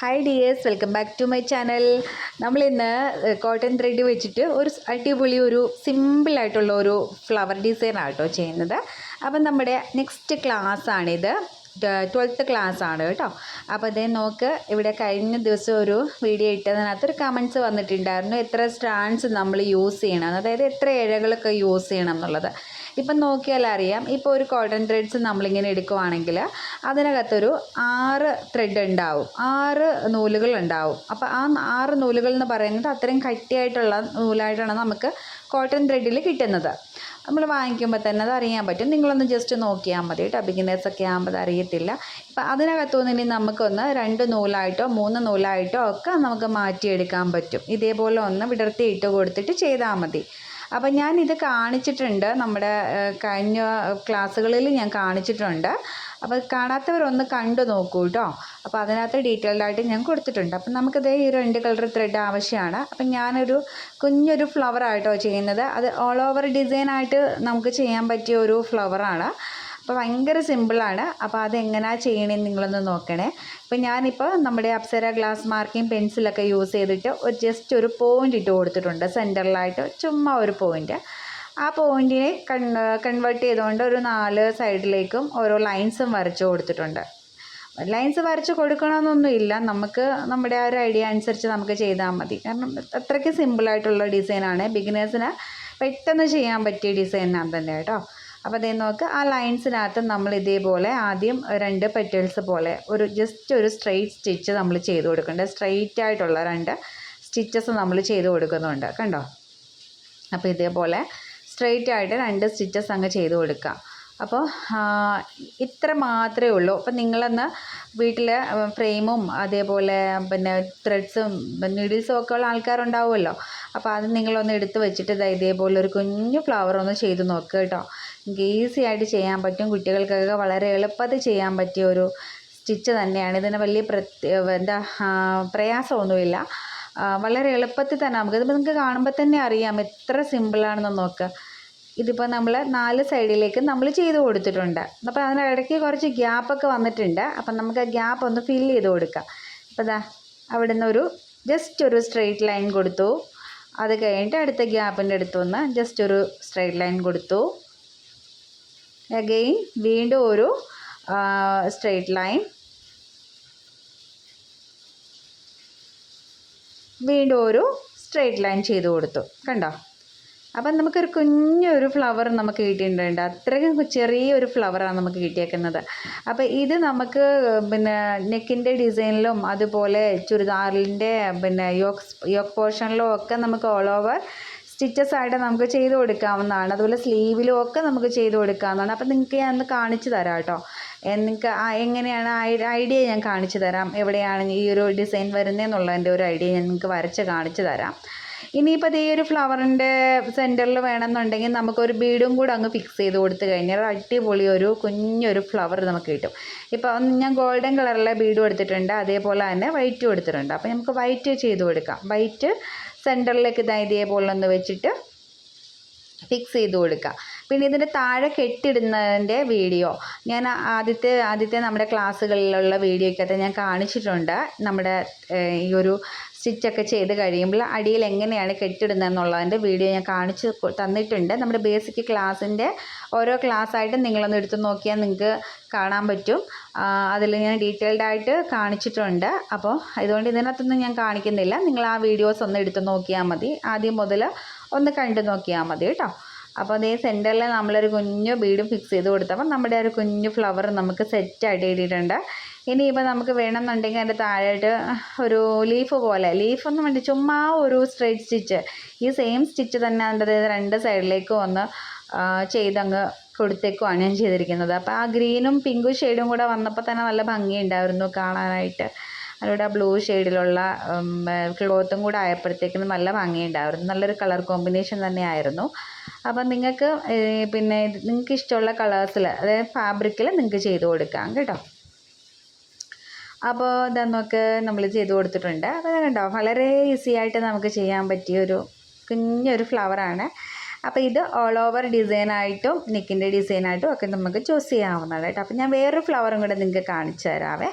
Hi dears welcome back to my channel നമ്മൾ ഇന്ന് cotton thread വെച്ചിട്ട് ഒരു അടിപൊളി ഒരു സിമ്പിളായിട്ടുള്ള ഒരു ഫ്ലവർ ഡിസൈൻ ആട്ടോ ചെയ്യുന്നത്. അപ്പം നമ്മുടെ നെക്സ്റ്റ് ക്ലാസ് ആണിത്. ട്വൽത്ത് ക്ലാസ് ആണ് കേട്ടോ. അപ്പോൾ അതേ നോക്ക് ഇവിടെ കഴിഞ്ഞ ദിവസം ഒരു വീഡിയോ ഇട്ടതിനകത്ത് ഒരു കമൻസ് വന്നിട്ടുണ്ടായിരുന്നു. എത്ര സ്റ്റാൻഡ്സ് നമ്മൾ യൂസ് ചെയ്യണം അതായത് എത്ര ഇഴകളൊക്കെ യൂസ് ചെയ്യണം എന്നുള്ളത്. ഇപ്പം നോക്കിയാൽ അറിയാം. ഇപ്പോൾ ഒരു കോട്ടൺ ത്രെഡ്സ് നമ്മളിങ്ങനെ എടുക്കുവാണെങ്കിൽ അതിനകത്തൊരു ആറ് ത്രെഡ് ഉണ്ടാവും. ആറ് നൂലുകൾ ഉണ്ടാവും. അപ്പോൾ ആ ആറ് നൂലുകൾ എന്ന് പറയുന്നത് അത്രയും കട്ടിയായിട്ടുള്ള നൂലായിട്ടാണ് നമുക്ക് കോട്ടൺ ത്രെഡിൽ കിട്ടുന്നത്. നമ്മൾ വാങ്ങിക്കുമ്പോൾ തന്നെ അത് അറിയാൻ പറ്റും. നിങ്ങളൊന്ന് ജസ്റ്റ് നോക്കിയാൽ മതി കേട്ടോ. ബിഗിനേഴ്സൊക്കെ ആകുമ്പോൾ അറിയത്തില്ല. ഇപ്പം അതിനകത്തുനിന്ന് ഇനി നമുക്കൊന്ന് രണ്ട് നൂലായിട്ടോ മൂന്ന് നൂലായിട്ടോ ഒക്കെ നമുക്ക് മാറ്റിയെടുക്കാൻ പറ്റും. ഇതേപോലെ ഒന്ന് വിടർത്തിയിട്ട് കൊടുത്തിട്ട് ചെയ്താൽ മതി. അപ്പം ഇത് കാണിച്ചിട്ടുണ്ട്. നമ്മുടെ കഴിഞ്ഞ ക്ലാസ്സുകളിൽ ഞാൻ കാണിച്ചിട്ടുണ്ട്. അപ്പോൾ കാണാത്തവരൊന്ന് കണ്ടു നോക്കൂ കേട്ടോ അപ്പോൾ അതിനകത്ത് ഡീറ്റെയിൽഡ് ആയിട്ട് ഞാൻ കൊടുത്തിട്ടുണ്ട്. അപ്പം നമുക്കിത് ഈ രണ്ട് കളർ ത്രെഡ് ആവശ്യമാണ് അപ്പം ഞാനൊരു കുഞ്ഞൊരു ഫ്ലവർ ആയിട്ടോ ചെയ്യുന്നത്. അത് ഓൾ ഓവർ ഡിസൈൻ ആയിട്ട് നമുക്ക് ചെയ്യാൻ പറ്റിയ ഒരു ഫ്ലവറാണ് അപ്പോൾ ഭയങ്കര സിമ്പിളാണ് അപ്പോൾ അതെങ്ങനെയാണ് ചെയ്യണമെന്ന് നിങ്ങളൊന്ന് നോക്കണേ. അപ്പോൾ ഞാനിപ്പോൾ നമ്മുടെ അപ്സര ഗ്ലാസ് മാർക്കിംഗ് പെൻസിലൊക്കെ യൂസ് ചെയ്തിട്ട് ഒരു ജസ്റ്റ് ഒരു പോയിന്റ് ഇട്ട് കൊടുത്തിട്ടുണ്ട്. സെന്ററിലായിട്ട് ചുമ്മാ ഒരു പോയിന്റ് ആ പോയിന്റിനെ കൺ കൺവേർട്ട് ചെയ്തുകൊണ്ട് ഒരു നാല് സൈഡിലേക്കും ഓരോ ലൈൻസും വരച്ചു കൊടുത്തിട്ടുണ്ട്. ലൈൻസ് വരച്ച് കൊടുക്കണമെന്നൊന്നുമില്ല നമുക്ക് നമ്മുടെ ആ ഒരു ഐഡിയ അനുസരിച്ച് നമുക്ക് ചെയ്താൽ മതി. കാരണം അത്രയ്ക്ക് സിമ്പിളായിട്ടുള്ള ഡിസൈനാണ് ബിഗിനേഴ്സിന് പെട്ടെന്ന് ചെയ്യാൻ പറ്റിയ ഡിസൈനാണ് തന്നെ കേട്ടോ. അപ്പോൾ അതേ നോക്ക് ആ ലൈൻസിനകത്ത് നമ്മൾ ഇതേപോലെ ആദ്യം രണ്ട് പെറ്റൽസ് പോലെ ഒരു ജസ്റ്റ് ഒരു സ്ട്രെയിറ്റ് സ്റ്റിച്ച് നമ്മൾ ചെയ്ത് കൊടുക്കുന്നുണ്ട് സ്ട്രെയിറ്റ് ആയിട്ടുള്ള രണ്ട് സ്റ്റിച്ചസ് നമ്മൾ ചെയ്ത് കൊടുക്കുന്നുണ്ട്. കണ്ടോ? അപ്പോൾ ഇതേപോലെ സ്ട്രെയിറ്റ് ആയിട്ട് രണ്ട് സ്റ്റിച്ചസ് അങ്ങ് ചെയ്ത് കൊടുക്കുക അപ്പോൾ ഇത്ര മാത്രമേ ഉള്ളൂ. അപ്പോൾ നിങ്ങളെന്ന് വീട്ടിൽ ഫ്രെയിമും അതേപോലെ പിന്നെ ത്രെഡ്സും നീഡിൽസും ഒക്കെ ഉള്ള ആൾക്കാരുണ്ടാവുമല്ലോ. അപ്പോൾ അത് നിങ്ങളൊന്ന് എടുത്ത് വെച്ചിട്ട് ഇതാ ഇതേപോലെ ഒരു കുഞ്ഞു ഫ്ലവർ ഒന്ന് ചെയ്ത് നോക്കുക കേട്ടോ. ഈസി ആയിട്ട് ചെയ്യാൻ പറ്റും. കുട്ടികൾക്കൊക്കെ വളരെ എളുപ്പത്തിൽ ചെയ്യാൻ പറ്റിയ ഒരു സ്റ്റിച്ച് തന്നെയാണ്. ഇതിന് വലിയ പ്രത്യേക എന്താ പ്രയാസമൊന്നുമില്ല. വളരെ എളുപ്പത്തിൽ തന്നെ നമുക്ക്. ഇതിപ്പോൾ നിങ്ങൾക്ക് കാണുമ്പോൾ തന്നെ അറിയാം. എത്ര സിമ്പിളാണെന്ന് നോക്കുക ഇതിപ്പോൾ നമ്മൾ നാല് സൈഡിലേക്ക് നമ്മൾ ചെയ്ത് കൊടുത്തിട്ടുണ്ട്. അപ്പോൾ അതിനിടയ്ക്ക് കുറച്ച് ഗ്യാപ്പൊക്കെ വന്നിട്ടുണ്ട്. അപ്പം നമുക്ക് ആ ഗ്യാപ്പ് ഒന്ന് ഫില്ല് ചെയ്ത് കൊടുക്കാം. അപ്പോൾ ഇതാ അവിടെ ഒരു ജസ്റ്റ് ഒരു സ്ട്രെയിറ്റ് ലൈൻ കൊടുത്തു. അത് കഴിഞ്ഞിട്ട് അടുത്ത ഗ്യാപ്പിന്റെ അടുത്തൊന്ന് ജസ്റ്റ് ഒരു സ്ട്രെയിറ്റ് ലൈൻ കൊടുത്തു. അഗെയിൻ വീണ്ടും ഒരു സ്ട്രെയിറ്റ് ലൈൻ വീണ്ടും ഒരു സ്ട്രെയിറ്റ് ലൈൻ ചെയ്ത് കൊടുത്തു. കണ്ടോ? അപ്പം നമുക്കൊരു കുഞ്ഞൊരു ഫ്ലവർ നമുക്ക് കിട്ടിയിട്ടുണ്ട് അത്രയ്ക്കും ചെറിയൊരു ഫ്ലവറാണ് നമുക്ക് കിട്ടിയേക്കുന്നത്. അപ്പോൾ ഇത് നമുക്ക് പിന്നെ നെക്കിന്റെ ഡിസൈനിലും അതുപോലെ ചുരിദാറിന്റെ പിന്നെ യോക്ക് യോക്ക് പോർഷനിലും ഒക്കെ നമുക്ക് ഓൾ ഓവർ സ്റ്റിച്ചസ് ആയിട്ട് നമുക്ക് ചെയ്ത് കൊടുക്കാവുന്നതാണ്. അതുപോലെ സ്ലീവിലും ഒക്കെ നമുക്ക് ചെയ്ത് കൊടുക്കാവുന്നതാണ്. അപ്പം നിങ്ങൾക്ക് ഞാൻ ഒന്ന് കാണിച്ചു തരാം കേട്ടോ. നിങ്ങൾക്ക് എങ്ങനെയാണ് ഐഡിയ ഞാൻ കാണിച്ചു തരാം. എവിടെയാണ് ഈ ഒരു ഡിസൈൻ വരുന്നതെന്നുള്ളതിന്റെ ഒരു ഐഡിയ ഞാൻ നിങ്ങൾക്ക് വരച്ച് കാണിച്ചു തരാം. ഇനിയിപ്പോൾ ഈ ഒരു ഫ്ലവറിന്റെ സെന്ററിൽ വേണമെന്നുണ്ടെങ്കിൽ നമുക്കൊരു ബീഡും കൂടെ അങ്ങ് ഫിക്സ് ചെയ്ത് കൊടുത്തു കഴിഞ്ഞാൽ അടിപൊളി ഒരു കുഞ്ഞൊരു ഫ്ലവർ നമുക്ക് കിട്ടും. ഇപ്പോൾ ഞാൻ ഗോൾഡൻ കളറിലെ ബീഡും എടുത്തിട്ടുണ്ട് അതേപോലെ തന്നെ വൈറ്റും എടുത്തിട്ടുണ്ട്. അപ്പോൾ നമുക്ക് വൈറ്റ് ചെയ്ത് കൊടുക്കാം. വൈറ്റ് സെന്ററിലേക്ക് ഇതാ ഇതേപോലെ ഒന്ന് വെച്ചിട്ട് ഫിക്സ് ചെയ്ത് കൊടുക്കുക പിന്നെ ഇതിന്റെ താഴെ കെട്ടിടുന്നതിന്റെ വീഡിയോ ഞാൻ ആദ്യത്തെ ആദ്യത്തെ നമ്മുടെ ക്ലാസ്സുകളിലുള്ള വീഡിയോയ്ക്കകത്ത് ഞാൻ കാണിച്ചിട്ടുണ്ട് നമ്മുടെ ഈ ഒരു സ്റ്റിച്ചൊക്കെ ചെയ്ത് കഴിയുമ്പോൾ അടിയിൽ എങ്ങനെയാണ് കെട്ടിടുന്നത് എന്നുള്ളതിന്റെ വീഡിയോ ഞാൻ കാണിച്ച് തന്നിട്ടുണ്ട്. നമ്മുടെ ബേസിക് ക്ലാസ്സിന്റെ ഓരോ ക്ലാസ്സായിട്ടും നിങ്ങളൊന്ന് എടുത്തു നോക്കിയാൽ നിങ്ങൾക്ക് കാണാൻ പറ്റും. അതിൽ ഞാൻ ഡീറ്റെയിൽഡ് ആയിട്ട് കാണിച്ചിട്ടുണ്ട്. അപ്പോൾ അതുകൊണ്ട് ഇതിനകത്തൊന്നും ഞാൻ കാണിക്കുന്നില്ല. നിങ്ങൾ ആ വീഡിയോസ് ഒന്ന് എടുത്തു നോക്കിയാൽ മതി. ആദ്യം മുതൽ ഒന്ന് കണ്ടു നോക്കിയാൽ മതി കേട്ടോ. അപ്പോൾ അതേ സെന്ററിൽ നമ്മളൊരു കുഞ്ഞു ബീഡും ഫിക്സ് ചെയ്ത് കൊടുത്തപ്പോൾ നമ്മുടെ ഒരു കുഞ്ഞു ഫ്ലവർ നമുക്ക് സെറ്റായിട്ട് ഇട്ടിട്ടുണ്ട് ഇനിയിപ്പോൾ നമുക്ക് വേണമെന്നുണ്ടെങ്കിൽ അതിന്റെ താഴെയായിട്ട് ഒരു ലീഫ് പോലെ ലീഫ് ഒന്നും വേണ്ടി ചുമ്മാ ഒരു സ്ട്രെയിറ്റ് സ്റ്റിച്ച് ഈ സെയിം സ്റ്റിച്ച് തന്നെ അതിന്റെ രണ്ട് സൈഡിലേക്ക് ഒന്ന് ചെയ്തങ്ങ് കൊടുത്തേക്കുവാണ് ഞാൻ ചെയ്തിരിക്കുന്നത്. അപ്പോൾ ആ ഗ്രീനും പിങ്കും ഷെയ്ഡും കൂടെ വന്നപ്പോൾ തന്നെ നല്ല ഭംഗിയുണ്ടായിരുന്നു കാണാനായിട്ട്. അതിലൂടെ ബ്ലൂ ഷെയ്ഡിലുള്ള ക്ലോത്തും കൂടെ ആയപ്പോഴത്തേക്കും നല്ല ഭംഗിയുണ്ടായിരുന്നു. നല്ലൊരു കളർ കോമ്പിനേഷൻ തന്നെ ആയിരുന്നു. അപ്പം നിങ്ങൾക്ക് പിന്നെ നിങ്ങൾക്ക് ഇഷ്ടമുള്ള കളേഴ്സിൽ അതായത് ഫാബ്രിക്കിൽ നിങ്ങൾക്ക് ചെയ്ത് കൊടുക്കാം കേട്ടോ. അപ്പോൾ ഇതാ നോക്ക് നമ്മൾ ചെയ്ത് കൊടുത്തിട്ടുണ്ട്. അപ്പോൾ കണ്ടോ വളരെ ഈസി ആയിട്ട് നമുക്ക് ചെയ്യാൻ പറ്റിയൊരു കുഞ്ഞൊരു ഫ്ലവറാണ് അപ്പോൾ ഇത് ഓൾ ഓവർ ഡിസൈനായിട്ടും നെക്കിന്റെ ഡിസൈനായിട്ടും ഒക്കെ നമുക്ക് ചൂസ് ചെയ്യാവുന്നതാണ് കേട്ടോ. അപ്പോൾ ഞാൻ വേറൊരു ഫ്ലവറും കൂടെ നിങ്ങൾക്ക് കാണിച്ചു തരാവേ.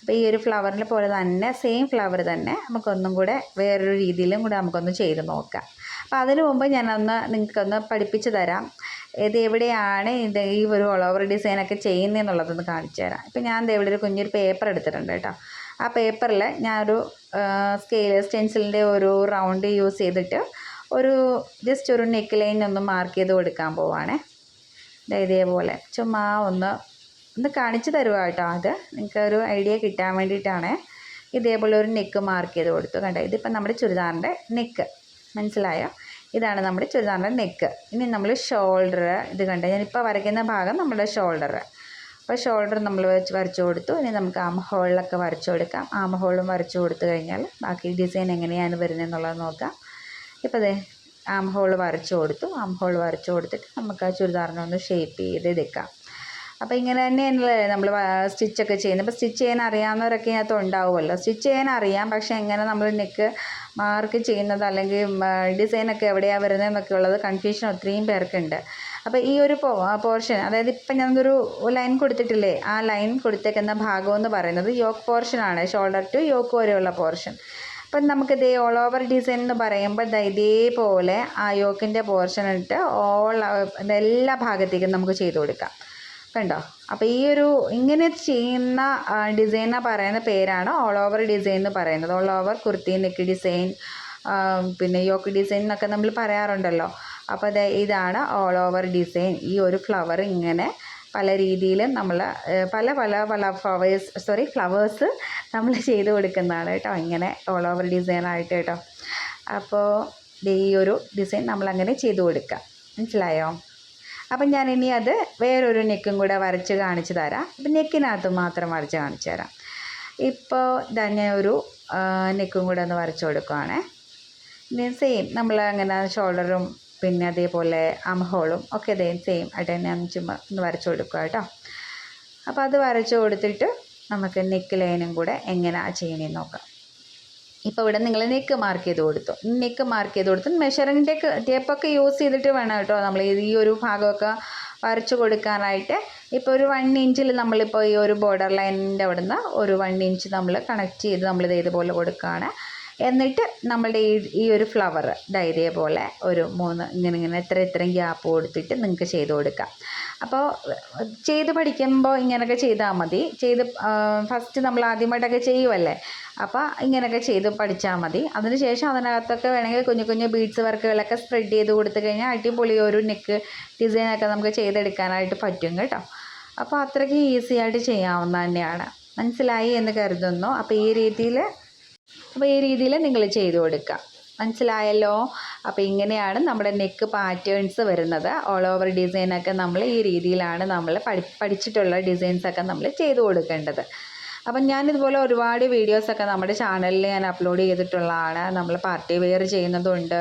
അപ്പോൾ ഈ ഒരു ഫ്ലവറിനെ പോലെ തന്നെ സെയിം ഫ്ലവർ തന്നെ നമുക്കൊന്നും കൂടെ വേറൊരു രീതിയിലും കൂടെ നമുക്കൊന്ന് ചെയ്ത് നോക്കാം. അപ്പോൾ അതിനു മുമ്പ് ഞാനൊന്ന് നിങ്ങൾക്കൊന്ന് പഠിപ്പിച്ചു തരാം. ഇത് എവിടെയാണ് ഇത് ഈ ഒരു ഓൾ ഡിസൈനൊക്കെ ചെയ്യുന്നതെന്നുള്ളതൊന്ന് കാണിച്ചു തരാം. ഇപ്പം ഞാൻ ഇവിടെ ഒരു കുഞ്ഞൊരു പേപ്പർ എടുത്തിട്ടുണ്ട് കേട്ടോ. ആ പേപ്പറിൽ ഞാനൊരു സ്കെയിൽ സ്റ്റെൻസിലിന്റെ ഒരു റൗണ്ട് യൂസ് ചെയ്തിട്ട് ഒരു ജസ്റ്റ് ഒരു നെക്ക് ലൈൻ ഒന്ന് മാർക്ക് ചെയ്ത് കൊടുക്കാൻ പോവാണേ. ഇതേപോലെ ചുമ്മാ ഒന്ന് ഒന്ന് കാണിച്ചു തരുക കേട്ടോ അത്. നിങ്ങൾക്ക് ഒരു ഐഡിയ കിട്ടാൻ വേണ്ടിയിട്ടാണ്. ഇതേപോലെ ഒരു നെക്ക് മാർക്ക് ചെയ്ത് കൊടുത്തു. കണ്ടോ? ഇതിപ്പോൾ നമ്മുടെ ചുരിദാറിന്റെ നെക്ക്. മനസ്സിലായോ? ഇതാണ് നമ്മുടെ ചുരിദാറിന്റെ നെക്ക് ഇനി നമ്മൾ ഷോൾഡർ ഇത് കണ്ടോ? ഞാനിപ്പോൾ വരയ്ക്കുന്ന ഭാഗം നമ്മുടെ ഷോൾഡർ അപ്പോൾ ഷോൾഡർ നമ്മൾ വെച്ച് വരച്ചു കൊടുത്തു. ഇനി നമുക്ക് ആം ഹോളിലൊക്കെ വരച്ചു കൊടുക്കാം. ആം ഹോളും വരച്ചു കൊടുത്തു കഴിഞ്ഞാൽ ബാക്കി ഡിസൈൻ എങ്ങനെയാണ് വരുന്നതെന്നുള്ളത് നോക്കാം. ഇപ്പോൾ അതെ ആം ഹോൾ വരച്ചു കൊടുത്തു. ആം ഹോൾ വരച്ചു കൊടുത്തിട്ട് നമുക്ക് ആ ചുരിദാറിനെ ഒന്ന് ഷേപ്പ് ചെയ്ത് എടുക്കാം അപ്പോൾ ഇങ്ങനെ തന്നെയല്ലേ നമ്മൾ സ്റ്റിച്ചൊക്കെ ചെയ്യുന്നത്. ഇപ്പോൾ സ്റ്റിച്ച് ചെയ്യാൻ അറിയാവുന്നവരൊക്കെ ഇതിനകത്ത് ഉണ്ടാവുമല്ലോ. സ്റ്റിച്ച് ചെയ്യാൻ അറിയാം പക്ഷേ എങ്ങനെ നമ്മൾ നെക്ക് മാർക്ക് ചെയ്യുന്നത് അല്ലെങ്കിൽ ഡിസൈനൊക്കെ എവിടെയാണ് വരുന്നത് എന്നൊക്കെ ഉള്ളത് കൺഫ്യൂഷൻ ഒത്തിരിയും പേർക്കുണ്ട്. അപ്പോൾ ഈ ഒരു പോർഷൻ അതായത് ഇപ്പം ഞാനൊരു ലൈൻ കൊടുത്തിട്ടില്ലേ? ആ ലൈൻ കൊടുത്തേക്കുന്ന ഭാഗം എന്ന് പറയുന്നത് യോക്ക് പോർഷനാണ് ഷോൾഡർ ടു യോക്ക് വരെയുള്ള പോർഷൻ അപ്പം നമുക്ക് ഇതേ ഓൾ ഓവർ ഡിസൈൻ എന്ന് പറയുമ്പോൾ ഇതേപോലെ ആ യോക്കിന്റെ പോർഷൻ ഇട്ട് ഓൾ എല്ലാ ഭാഗത്തേക്കും നമുക്ക് ചെയ്തു കൊടുക്കാം. കണ്ടോ? അപ്പോൾ ഈ ഒരു ഇങ്ങനെ ചെയ്യുന്ന ഡിസൈനെ പറയുന്ന പേരാണ് ഓൾ ഓവർ ഡിസൈൻ എന്ന് പറയുന്നത്. All over kurti neck design പിന്നെ യോക്ക് ഡിസൈൻ എന്നൊക്കെ നമ്മൾ പറയാറുണ്ടല്ലോ. അപ്പോൾ അത് ഇതാണ് ഓൾ ഓവർ ഡിസൈൻ ഈ ഒരു ഫ്ലവർ ഇങ്ങനെ പല രീതിയിൽ നമ്മൾ പല പല പല ഫ്ലവേഴ്സ് സോറി ഫ്ലവേഴ്സ് നമ്മൾ ചെയ്ത് കൊടുക്കുന്നതാണ് കേട്ടോ. ഇങ്ങനെ ഓൾ ഓവർ ഡിസൈൻ ആയിട്ട് കേട്ടോ. അപ്പോൾ ഈ ഒരു ഡിസൈൻ നമ്മളങ്ങനെ ചെയ്ത് കൊടുക്കാം. മനസ്സിലായോ? അപ്പം ഞാൻ ഇനി അത് വേറൊരു നെക്കും കൂടെ വരച്ച് കാണിച്ചു തരാം. അപ്പം നെക്കിനകത്ത് മാത്രം വരച്ച് കാണിച്ചു തരാം. ഇപ്പോൾ തന്നെ ഒരു നെക്കും കൂടെ ഒന്ന് വരച്ച് കൊടുക്കുവാണേ. സെയിം നമ്മൾ അങ്ങനെ ഷോൾഡറും പിന്നെ അതേപോലെ ആം ഹോളും ഒക്കെ ഇതേ സെയിം ആയിട്ട് തന്നെ ചുമ്മാ ഒന്ന് വരച്ച് കൊടുക്കുക കേട്ടോ. അപ്പോൾ അത് വരച്ച് കൊടുത്തിട്ട് നമുക്ക് നെക്ക് ലൈനും കൂടെ എങ്ങനെയാണ് ചെയ്യണമെന്ന് നോക്കാം. ഇപ്പോൾ ഇവിടെ നിങ്ങൾ നെക്ക് മാർക്ക് ചെയ്ത് കൊടുത്തു. നെക്ക് മാർക്ക് ചെയ്ത് കൊടുത്തു. മെഷറിന്റെ ടേപ്പൊക്കെ യൂസ് ചെയ്തിട്ട് വേണം കേട്ടോ നമ്മൾ ഈ ഒരു ഭാഗമൊക്കെ വരച്ച് കൊടുക്കാനായിട്ട്. ഇപ്പോൾ ഒരു വൺ ഇഞ്ചിൽ നമ്മളിപ്പോൾ ഈ ഒരു ബോർഡർ ലൈനിന്റെ അവിടുന്ന് ഒരു വൺ ഇഞ്ച് നമ്മൾ കണക്ട് ചെയ്ത് നമ്മളിത് ഇതുപോലെ കൊടുക്കുകയാണ് എന്നിട്ട് നമ്മളുടെ ഈ ഈ ഒരു ഫ്ലവർ ഡയറിയ പോലെ ഒരു മൂന്ന് ഇങ്ങനെ ഇങ്ങനെ ഇത്ര ഇത്രയും ഗ്യാപ്പ് കൊടുത്തിട്ട് നിങ്ങൾക്ക് ചെയ്ത് കൊടുക്കാം. അപ്പോൾ ചെയ്ത് പഠിക്കുമ്പോൾ ഇങ്ങനെയൊക്കെ ചെയ്താൽ മതി. ചെയ്ത് ഫസ്റ്റ് നമ്മൾ ആദ്യമായിട്ടൊക്കെ ചെയ്യുമല്ലേ അപ്പോൾ ഇങ്ങനെയൊക്കെ ചെയ്ത് പഠിച്ചാൽ മതി. അതിനുശേഷം അതിനകത്തൊക്കെ വേണമെങ്കിൽ കുഞ്ഞു കുഞ്ഞു ബീഡ്സ് വർക്കുകളൊക്കെ സ്പ്രെഡ് ചെയ്ത് കൊടുത്തു കഴിഞ്ഞാൽ അടിപൊളി ഒരു നെക്ക് ഡിസൈനൊക്കെ നമുക്ക് ചെയ്തെടുക്കാനായിട്ട് പറ്റും കേട്ടോ. അപ്പോൾ അത്രയ്ക്ക് ഈസി ആയിട്ട് ചെയ്യാവുന്ന തന്നെയാണ് മനസ്സിലായി എന്ന് കരുതുന്നു. അപ്പോൾ ഈ രീതിയിൽ അപ്പോൾ ഈ രീതിയിൽ നിങ്ങൾ ചെയ്ത് കൊടുക്കുക മനസ്സിലായല്ലോ? അപ്പോൾ ഇങ്ങനെയാണ് നമ്മുടെ നെക്ക് പാറ്റേൺസ് വരുന്നത്. ഓൾ ഓവർ ഡിസൈനൊക്കെ നമ്മൾ ഈ രീതിയിലാണ് നമ്മൾ പഠി പഠിച്ചിട്ടുള്ള ഡിസൈൻസൊക്കെ നമ്മൾ ചെയ്ത് കൊടുക്കേണ്ടത്. അപ്പം ഞാനിതുപോലെ ഒരുപാട് വീഡിയോസൊക്കെ നമ്മുടെ ചാനലിൽ ഞാൻ അപ്ലോഡ് ചെയ്തിട്ടുള്ളതാണ്. നമ്മൾ പാർട്ടി വെയർ ചെയ്യുന്നതുണ്ട്.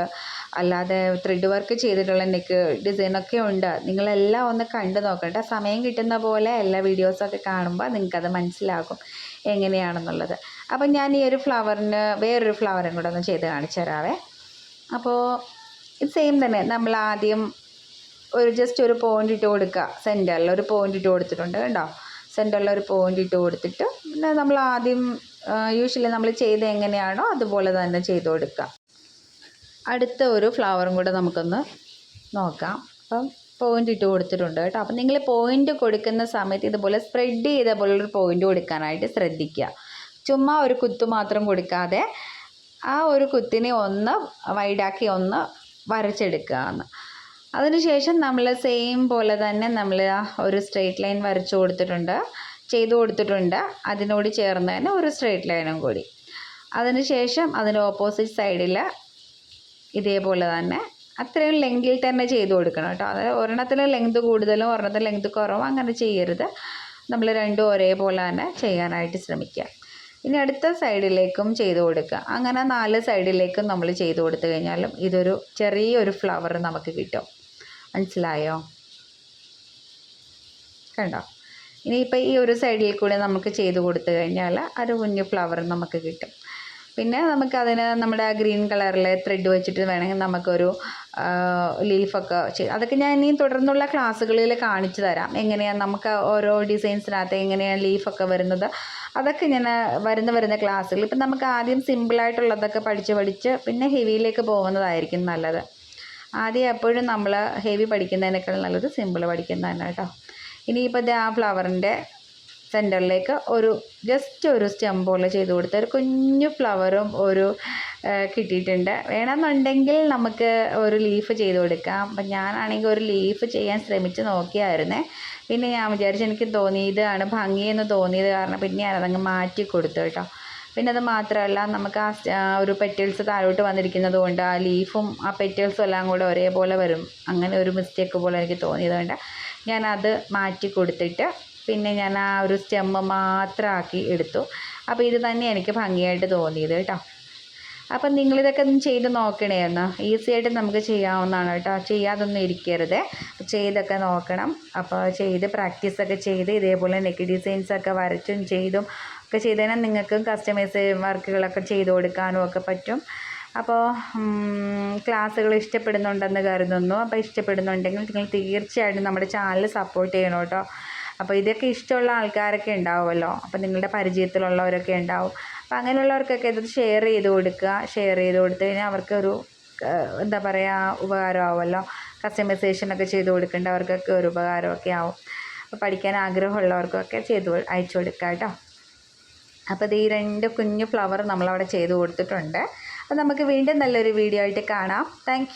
അല്ലാതെ ത്രെഡ് വർക്ക് ചെയ്തിട്ടുള്ള നെക്ക് ഡിസൈനൊക്കെ ഉണ്ട്. നിങ്ങളെല്ലാം ഒന്ന് കണ്ടു നോക്കട്ടെ. സമയം കിട്ടുന്ന പോലെ എല്ലാ വീഡിയോസൊക്കെ കാണുമ്പോൾ നിങ്ങൾക്കത് മനസ്സിലാകും എങ്ങനെയാണെന്നുള്ളത്. അപ്പം ഞാൻ ഈ ഒരു ഫ്ലവറിന് വേറൊരു ഫ്ലവറും കൂടെ ഒന്ന് ചെയ്ത് കാണിച്ചു തരാവേ. അപ്പോൾ ഇത് സെയിം തന്നെ. നമ്മൾ ആദ്യം ഒരു ജസ്റ്റ് ഒരു പോയിന്റ് ഇട്ട് കൊടുക്കുക. സെന്ററിൽ ഒരു പോയിന്റ് ഇട്ട് കൊടുത്തിട്ടുണ്ട് കേട്ടോ. സെന്ററിൽ ഒരു പോയിന്റ് ഇട്ട് കൊടുത്തിട്ട് പിന്നെ നമ്മൾ ആദ്യം യൂഷ്വലി നമ്മൾ ചെയ്ത് എങ്ങനെയാണോ അതുപോലെ തന്നെ ചെയ്ത് കൊടുക്കുക. അടുത്ത ഒരു ഫ്ലവറും കൂടെ നമുക്കൊന്ന് നോക്കാം. അപ്പം പോയിന്റ് ഇട്ട് കൊടുത്തിട്ടുണ്ട് കേട്ടോ. അപ്പം നിങ്ങൾ പോയിന്റ് കൊടുക്കുന്ന സമയത്ത് ഇതുപോലെ സ്പ്രെഡ് ചെയ്ത പോലെ ഒരു പോയിന്റ് കൊടുക്കാനായിട്ട് ശ്രദ്ധിക്കുക. ചുമ്മാ ഒരു കുത്ത് മാത്രം കൊടുക്കാതെ ആ ഒരു കുത്തിനെ ഒന്ന് വൈഡാക്കി ഒന്ന് വരച്ചെടുക്കുകയാണ് അതിനുശേഷം നമ്മൾ സെയിം പോലെ തന്നെ നമ്മൾ ഒരു സ്ട്രെയിറ്റ് ലൈൻ വരച്ചു കൊടുത്തിട്ടുണ്ട് ചെയ്തു കൊടുത്തിട്ടുണ്ട്. അതിനോട് ചേർന്ന് തന്നെ ഒരു സ്ട്രെയിറ്റ് ലൈനും കൂടി. അതിനുശേഷം അതിന്റെ ഓപ്പോസിറ്റ് സൈഡിൽ ഇതേപോലെ തന്നെ അത്രയും ലെങ്കിൽ തന്നെ ചെയ്തു കൊടുക്കണം കേട്ടോ. അതായത് ഒരെണ്ണത്തിന് ലെങ്ത് കൂടുതലും ഒരെണ്ണത്തിന് ലെങ്ത് കുറവും അങ്ങനെ ചെയ്യരുത്. നമ്മൾ രണ്ടും ഒരേപോലെ തന്നെ ചെയ്യാനായിട്ട് ശ്രമിക്കുക. ഇനി അടുത്ത സൈഡിലേക്കും ചെയ്ത് കൊടുക്കുക. അങ്ങനെ നാല് സൈഡിലേക്കും നമ്മൾ ചെയ്ത് കൊടുത്തു കഴിഞ്ഞാലും ഇതൊരു ചെറിയൊരു ഫ്ലവർ നമുക്ക് കിട്ടും. മനസ്സിലായോ? കണ്ടോ? ഇനിയിപ്പോൾ ഈ ഒരു സൈഡിൽ കൂടെ നമുക്ക് ചെയ്ത് കൊടുത്തു കഴിഞ്ഞാൽ ഒരു കുഞ്ഞു ഫ്ലവർ നമുക്ക് കിട്ടും. പിന്നെ നമുക്കതിന് നമ്മുടെ ഗ്രീൻ കളറിലെ ത്രെഡ് വെച്ചിട്ട് വേണമെങ്കിൽ നമുക്കൊരു ലീഫൊക്കെ ചെയ്ത് അതൊക്കെ ഞാൻ ഇനി തുടർന്നുള്ള ക്ലാസ്സുകളിൽ കാണിച്ചു തരാം. എങ്ങനെയാണ് നമുക്ക് ഓരോ ഡിസൈൻസിനകത്ത് എങ്ങനെയാണ് ലീഫൊക്കെ വരുന്നത്. അതൊക്കെ ഞാൻ വരുന്ന വരുന്ന ക്ലാസ്സുകൾ. ഇപ്പം നമുക്ക് ആദ്യം സിമ്പിളായിട്ടുള്ളതൊക്കെ പഠിച്ച് പഠിച്ച് പിന്നെ ഹെവിയിലേക്ക് പോകുന്നതായിരിക്കും നല്ലത്. ആദ്യം എപ്പോഴും നമ്മൾ ഹെവി പഠിക്കുന്നതിനേക്കാൾ നല്ലത് സിമ്പിൾ പഠിക്കുന്നതന്നെ കേട്ടോ. ഇനിയിപ്പോൾ ആ ഫ്ലവറിന്റെ സെന്ററിലേക്ക് ഒരു ജസ്റ്റ് ഒരു സ്റ്റെം പോലെ ചെയ്ത് കൊടുത്ത് ഒരു കുഞ്ഞു ഫ്ലവറും ഒരു കിട്ടിയിട്ടുണ്ട്. വേണമെന്നുണ്ടെങ്കിൽ നമുക്ക് ഒരു ലീഫ് ചെയ്ത് കൊടുക്കാം. അപ്പം ഞാനാണെങ്കിൽ ഒരു ലീഫ് ചെയ്യാൻ ശ്രമിച്ച് നോക്കിയായിരുന്നേ. പിന്നെ ഞാൻ വിചാരിച്ചു എനിക്ക് തോന്നി ഇതാണ് ഭംഗിയെന്ന് തോന്നിയത് കാരണം പിന്നെ ഞാനതങ്ങ് മാറ്റി കൊടുത്തു കേട്ടോ. പിന്നെ അത് മാത്രമല്ല നമുക്ക് ആ ഒരു പെറ്റൽസ് താഴോട്ട് വന്നിരിക്കുന്നത് കൊണ്ട് ആ ലീഫും ആ പെറ്റൽസും എല്ലാം കൂടെ ഒരേപോലെ വരും. അങ്ങനെ ഒരു മിസ്റ്റേക്ക് പോലെ എനിക്ക് തോന്നിയത് കൊണ്ട് ഞാനത് മാറ്റി കൊടുത്തിട്ട് പിന്നെ ഞാൻ ആ ഒരു സ്റ്റെമ്മ് മാത്രമാക്കി എടുത്തു. അപ്പോൾ ഇത് തന്നെ എനിക്ക് ഭംഗിയായിട്ട് തോന്നിയത് കേട്ടോ. അപ്പം നിങ്ങളിതൊക്കെ ഒന്ന് ചെയ്ത് നോക്കണേ ഒന്ന് ഈസി ആയിട്ട് നമുക്ക് ചെയ്യാവുന്നതാണ് കേട്ടോ. ചെയ്യാതൊന്നും ഇരിക്കരുത്. ചെയ്തൊക്കെ നോക്കണം. അപ്പോൾ ചെയ്ത് പ്രാക്ടീസൊക്കെ ചെയ്ത് ഇതേപോലെ നെക്ക് ഡിസൈൻസ് ഒക്കെ വരച്ചും ചെയ്തും ഒക്കെ ചെയ്തതിനാൽ നിങ്ങൾക്കും കസ്റ്റമൈസ് വർക്കുകളൊക്കെ ചെയ്ത് കൊടുക്കാനും ഒക്കെ പറ്റും. അപ്പോൾ ക്ലാസ്സുകൾ ഇഷ്ടപ്പെടുന്നുണ്ടെന്ന് കരുതുന്നു. അപ്പോൾ ഇഷ്ടപ്പെടുന്നുണ്ടെങ്കിൽ നിങ്ങൾ തീർച്ചയായിട്ടും നമ്മുടെ ചാനൽ സപ്പോർട്ട് ചെയ്യണം കേട്ടോ. അപ്പോൾ ഇതൊക്കെ ഇഷ്ടമുള്ള ആൾക്കാരൊക്കെ ഉണ്ടാവുമല്ലോ. അപ്പോൾ നിങ്ങളുടെ പരിചയത്തിലുള്ളവരൊക്കെ ഉണ്ടാവും. അപ്പോൾ അങ്ങനെയുള്ളവർക്കൊക്കെ ഇത് ഷെയർ ചെയ്ത് കൊടുക്കുക. ഷെയർ ചെയ്ത് കൊടുത്തു കഴിഞ്ഞാൽ അവർക്കൊരു എന്താ പറയുക ഉപകാരമാവുമല്ലോ. കസ്റ്റമൈസേഷനൊക്കെ ചെയ്ത് കൊടുക്കേണ്ട അവർക്കൊക്കെ ഒരു ഉപകാരമൊക്കെ ആവും. അപ്പോൾ പഠിക്കാൻ ആഗ്രഹമുള്ളവർക്കൊക്കെ ചെയ്ത് അയച്ചു കൊടുക്കുക കേട്ടോ. അപ്പോൾ ഈ രണ്ട് കുഞ്ഞു ഫ്ലവർ നമ്മളവിടെ ചെയ്ത് കൊടുത്തിട്ടുണ്ട്. അപ്പോൾ നമുക്ക് വീണ്ടും നല്ലൊരു വീഡിയോ ആയിട്ട് കാണാം. താങ്ക്